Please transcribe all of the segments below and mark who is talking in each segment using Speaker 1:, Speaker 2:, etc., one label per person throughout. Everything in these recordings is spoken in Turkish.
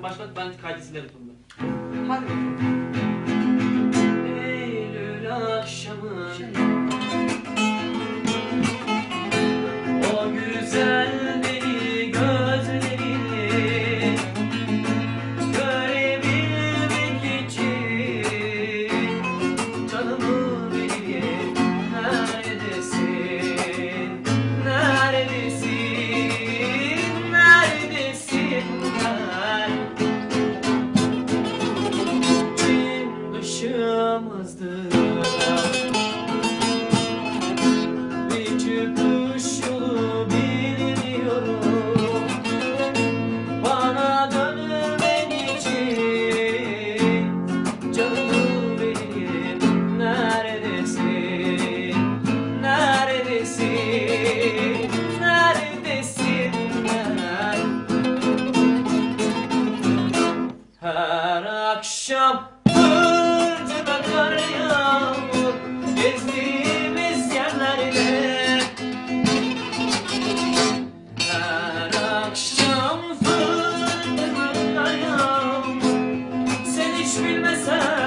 Speaker 1: sen başlat ben kaydesileri tutundum.
Speaker 2: Hadi.
Speaker 1: Eylül akşamı. Şey. hiç bilmesen.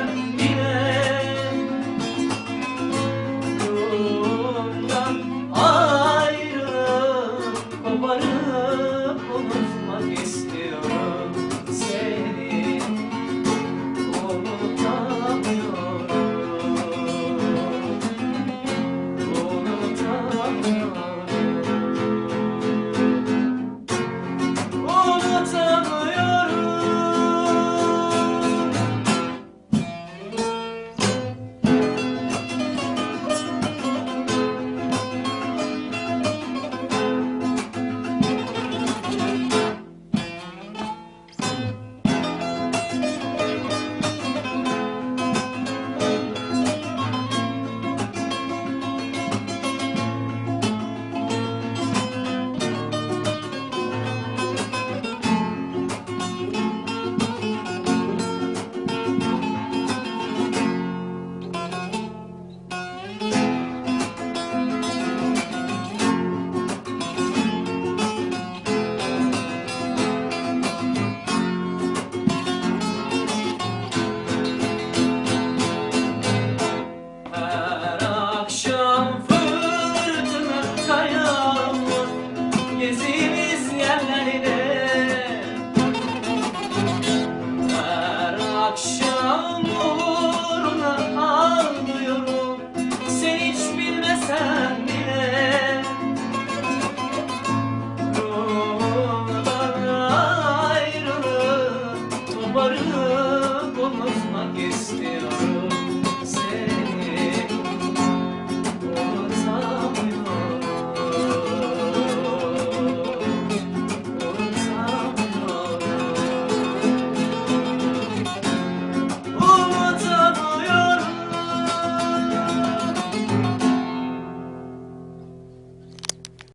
Speaker 1: akşam